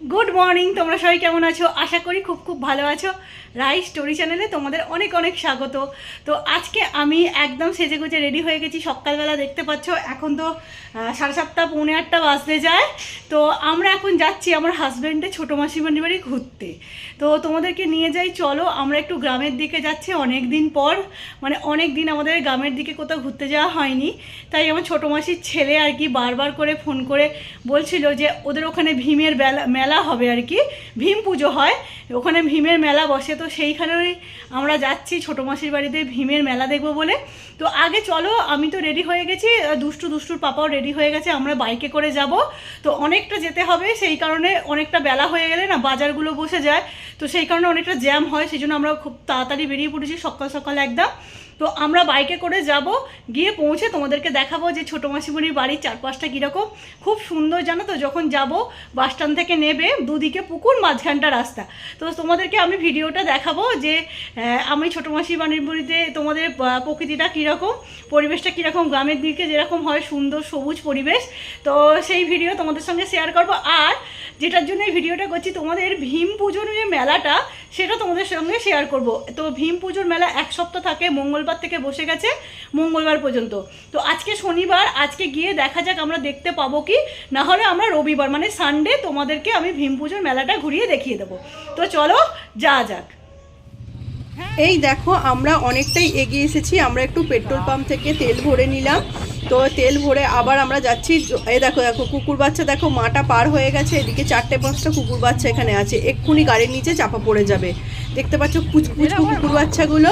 Good morning তোমরা সবাই কেমন আছো? আশা করি খুব খুব ভালো আছো। রাই স্টোরি চ্যানেলে তোমাদের অনেক অনেক স্বাগত। তো আজকে আমি একদম সেজে গুজে রেডি হয়ে গেছি, সকালবেলা দেখতে পাচ্ছ, এখন তো সাড়ে সাতটা, পৌনে আটটা বাজতে যায়। তো আমরা এখন যাচ্ছি আমার হাজব্যান্ডে ছোটো মাসিমানির বাড়ি ঘুরতে। তো তোমাদেরকে নিয়ে যাই, চলো, আমরা একটু গ্রামের দিকে যাচ্ছি অনেক দিন পর। মানে অনেক দিন আমাদের গ্রামের দিকে কোথাও ঘুরতে যাওয়া হয়নি। তাই আমার ছোটো মাসির ছেলে আর কি বারবার করে ফোন করে বলছিল যে, ওদের ওখানে ভীমের বেলা, মেলা হবে আর কি। ভীম পুজো হয়। ওখানে ভীমের মেলা বসে। তো সেইখানেই আমরা যাচ্ছি। ছোটো মাসির বাড়িতে ভীমের মেলা দেখব বলে। তো আগে চলো, আমি তো রেডি হয়ে গেছি। দুষ্টু দুষ্টুর পাপাও রেডি হয়ে গেছে। আমরা বাইকে করে যাব। তো অনেকটা যেতে হবে। সেই কারণে অনেকটা বেলা হয়ে গেলে না বাজারগুলো বসে যায়। তো সেই কারণে অনেকটা জ্যাম হয়। সেই জন্য আমরা খুব তাড়াতাড়ি বেরিয়ে পড়েছি সকাল সকাল একদম। তো আমরা বাইকে করে যাব, গিয়ে পৌঁছে তোমাদেরকে দেখাবো যে ছোটো মাসিমণির বাড়ির চারপাশটা কীরকম। খুব সুন্দর জানো তো, যখন যাব বাস স্ট্যান্ড থেকে নেবে দুদিকে পুকুর, মাঝখানটা রাস্তা। তো তোমাদেরকে আমি ভিডিওটা দেখাবো যে আমি ছোটো মাসির বাড়ির বাড়িতে তোমাদের প্রকৃতিটা কীরকম, পরিবেশটা কীরকম, গ্রামের দিকে যেরকম হয় সুন্দর সবুজ পরিবেশ। তো সেই ভিডিও তোমাদের সঙ্গে শেয়ার করব। আর যেটার জন্য এই ভিডিওটা করছি, তোমাদের ভীম পুজোর যে মেলাটা, সেটা তোমাদের সঙ্গে শেয়ার করব। তো ভীম পুজোর মেলা এক সপ্তাহ থাকে, মঙ্গলবার থেকে বসে গেছে মঙ্গলবার পর্যন্ত। তো আজকে শনিবার, আজকে গিয়ে দেখা যাক আমরা দেখতে পাবো কি। না হলে আমরা রবিবার মানে সানডে তোমাদেরকে আমি ভীম পুজোর মেলাটা ঘুরিয়ে দেখিয়ে দেবো। তো চলো, যা যাক। এই দেখো, আমরা অনেকটাই এগিয়ে এসেছি। আমরা একটু পেট্রোল পাম্প থেকে তেল ভরে নিলাম। তো তেল ভরে আবার আমরা যাচ্ছি। এই দেখো দেখো, কুকুর বাচ্চা, দেখো, মাটা পার হয়ে গেছে। এদিকে চারটে পাঁচটা কুকুর বাচ্চা এখানে আছে। এক্ষুনি গাড়ির নিচে চাপা পড়ে যাবে। দেখতে পাচ্ছ কুচকুচ কুকুর বাচ্চাগুলো।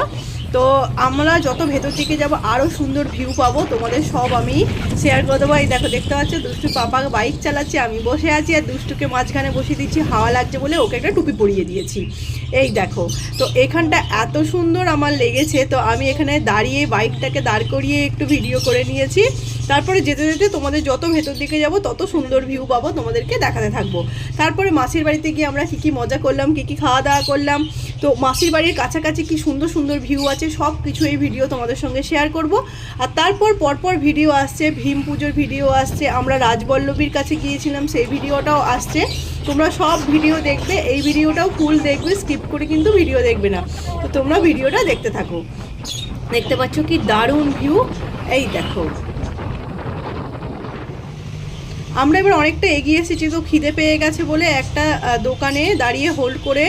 তো আমরা যত ভেতর দিকে যাব আরও সুন্দর ভিউ পাবো। তোমাদের সব আমি শেয়ার করে দেবো। এই দেখো, দেখতে পাচ্ছ, দুষ্টু পাপা বাইক চালাচ্ছে, আমি বসে আছি আর দুষ্টুকে মাঝখানে বসিয়ে দিচ্ছি, হাওয়া লাগছে বলে ওকে একটা টুপি পরিয়ে দিয়েছি। এই দেখো, তো এখানটা এত সুন্দর আমার লেগেছে, তো আমি এখানে দাঁড়িয়ে বাইকটাকে দাঁড় করিয়ে একটু ভিডিও করে নিয়েছি। তারপরে যেতে যেতে তোমাদের যত ভেতর দিকে যাব, তত সুন্দর ভিউ পাবো, তোমাদেরকে দেখাতে থাকব। তারপরে মাসির বাড়িতে গিয়ে আমরা কী কী মজা করলাম, কী কী খাওয়া দাওয়া করলাম তো মাসির বাড়ির কাছাকাছি কি সুন্দর সুন্দর ভিউ আছে সব কিছু এই ভিডিও তোমাদের সঙ্গে শেয়ার করব। আর তারপর পরপর ভিডিও আসছে, ভীম পুজোর ভিডিও আসছে, আমরা রাজবল্লভীর কাছে গিয়েছিলাম, সেই ভিডিওটাও আসছে। তোমরা সব ভিডিও দেখবে, এই ভিডিওটাও ফুল দেখবে স্কিপ করে কিন্তু ভিডিও দেখবে না। তো তোমরা ভিডিওটা দেখতে থাকো। দেখতে পাচ্ছ কি দারুণ ভিউ এই দেখো। আমরা এবার অনেকটা এগিয়ে এসেছি, তো খিদে পেয়ে গেছে বলে একটা দোকানে দাঁড়িয়ে হোল্ড করে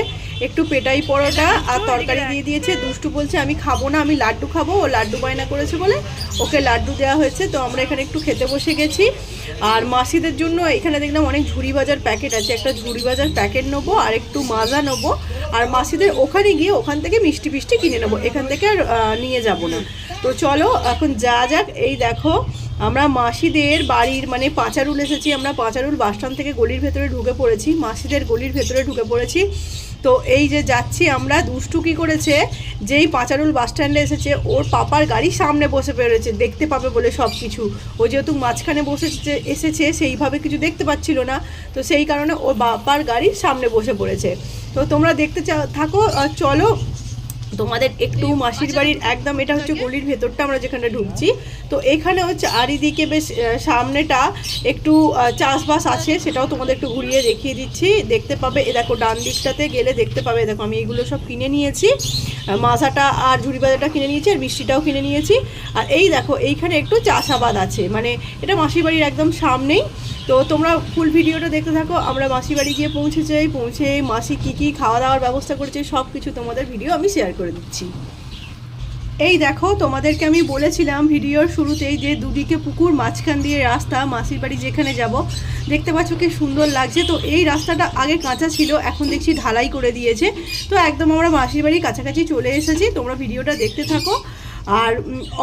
একটু পেটাই পরোটা আর তরকারি দিয়ে দিয়েছে। দুষ্টু বলছে, আমি খাব না, আমি লাড্ডু খাব। ও লাড্ডু বায়না করেছে বলে ওকে লাড্ডু দেওয়া হয়েছে। তো আমরা এখানে একটু খেতে বসে গেছি। আর মাসিদের জন্য এখানে দেখলাম অনেক ঝুড়ি বাজার প্যাকেট আছে। একটা ঝুড়ি বাজার প্যাকেট নেব আর একটু মাজা নেব। আর মাসিদের ওখানে গিয়ে ওখান থেকে মিষ্টি ফিষ্টি কিনে নেব। এখান থেকে আর নিয়ে যাব না। তো চলো, এখন যা যাক। এই দেখো আমরা মাসিদের বাড়ির মানে পাঁচারুল এসেছি আমরা, পাঁচারুল বাসস্ট্যান্ড থেকে গলির ভেতরে ঢুকে পড়েছি, মাসিদের গলির ভেতরে ঢুকে পড়েছি। তো এই যে যাচ্ছি আমরা, দুষ্টু কি করেছে, যেই পাঁচারুল বাস স্ট্যান্ডে এসেছে, ওর পাপার গাড়ি সামনে বসে পেরেছে, দেখতে পাবে বলে সব কিছু। ও যেহেতু মাঝখানে বসেছে এসেছে, সেইভাবে কিছু দেখতে পাচ্ছিল না, তো সেই কারণে ওর বাপার গাড়ি সামনে বসে পড়েছে। তো তোমরা দেখতে থাকো চলো তোমাদের একটু মাসির বাড়ির একদম এটা হচ্ছে গলির ভেতরটা আমরা যেখানে ঢুকছি। তো এখানে হচ্ছে চারিদিকে বেশ সামনেটা একটু চাষবাস আছে সেটাও তোমাদের একটু ঘুরিয়ে দেখিয়ে দিচ্ছি। দেখতে পাবে এ দেখো ডান দিকটাতে গেলে দেখতে পাবে দেখো আমি এগুলো সব কিনে নিয়েছি। মাজাটা আর ঝুড়ি বাজারটা কিনে নিয়েছি আর মিষ্টিটাও কিনে নিয়েছি। আর এই দেখো এইখানে একটু চাষাবাদ আছে। মানে এটা মাসির বাড়ির একদম সামনেই। তো তোমরা ফুল ভিডিওটা দেখতে থাকো, আমরা মাসি বাড়ি গিয়ে পৌঁছে যাই, পৌঁছে মাসি কী কী খাওয়া দাওয়ার ব্যবস্থা করেছে সব কিছু তোমাদের ভিডিও আমি শেয়ার করে দিচ্ছি। এই দেখো, তোমাদেরকে আমি বলেছিলাম ভিডিওর শুরুতেই যে দুদিকে পুকুর, মাঝখান দিয়ে রাস্তা, মাসির বাড়ি যেখানে যাব। দেখতে পাচ্ছ কি সুন্দর লাগছে, তো এই রাস্তাটা আগে কাঁচা ছিল, এখন দেখছি ঢালাই করে দিয়েছে। তো একদম আমরা মাসির বাড়ির কাছাকাছি চলে এসেছি, তোমরা ভিডিওটা দেখতে থাকো। আর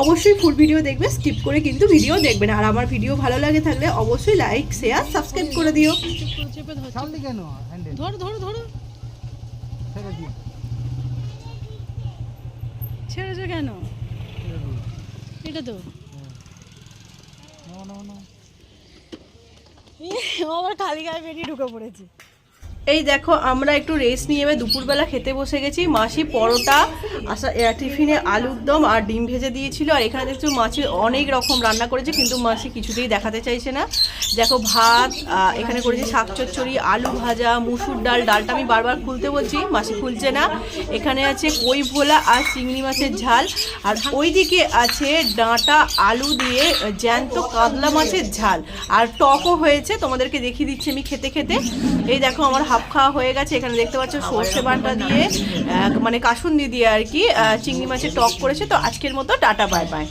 অবশ্যই ফুল ভিডিও দেখবে স্কিপ করে কিন্তু ভিডিও দেখবে না। আর আমার ভিডিও ভালো লাগে থাকলে অবশ্যই লাইক শেয়ার সাবস্ক্রাইব করে দিও। ধরো ধরো ধরো। ছেড়েছো কেন? এটা তো। নো নো নো ও আবার খালি গায়ে বেরিয়ে ঢুকে পড়েছে। এই দেখো, আমরা একটু রেস্ট নিয়ে দুপুরবেলা খেতে বসে গেছি। মাসি পরোটা, আসা টিফিনে আলুর দম আর ডিম ভেজে দিয়েছিল। আর এখানে দেখছ মাছি অনেক রকম রান্না করেছে, কিন্তু মাসি কিছুতেই দেখাতে চাইছে না। দেখো, ভাত এখানে করেছে শাক চচ্চড়ি, আলু ভাজা, মুসুর ডাল। ডালটা আমি বারবার খুলতে বলছি, মাসি খুলছে না। এখানে আছে কই ভোলা আর চিংড়ি মাছের ঝাল। আর ওইদিকে আছে ডাঁটা আলু দিয়ে জ্যান্ত কাতলা মাছের ঝাল। আর টকও হয়েছে, তোমাদেরকে দেখিয়ে দিচ্ছি আমি খেতে খেতে। এই দেখো, আমার হাফ খাওয়া হয়ে গেছে। এখানে দেখতে পাচ্ছ সর্ষে বাটা দিয়ে মানে কাসুন্দি দিয়ে আর কি চিংড়ি মাছের টক করেছে। তো আজকের মতো টাটা, বাই বাই।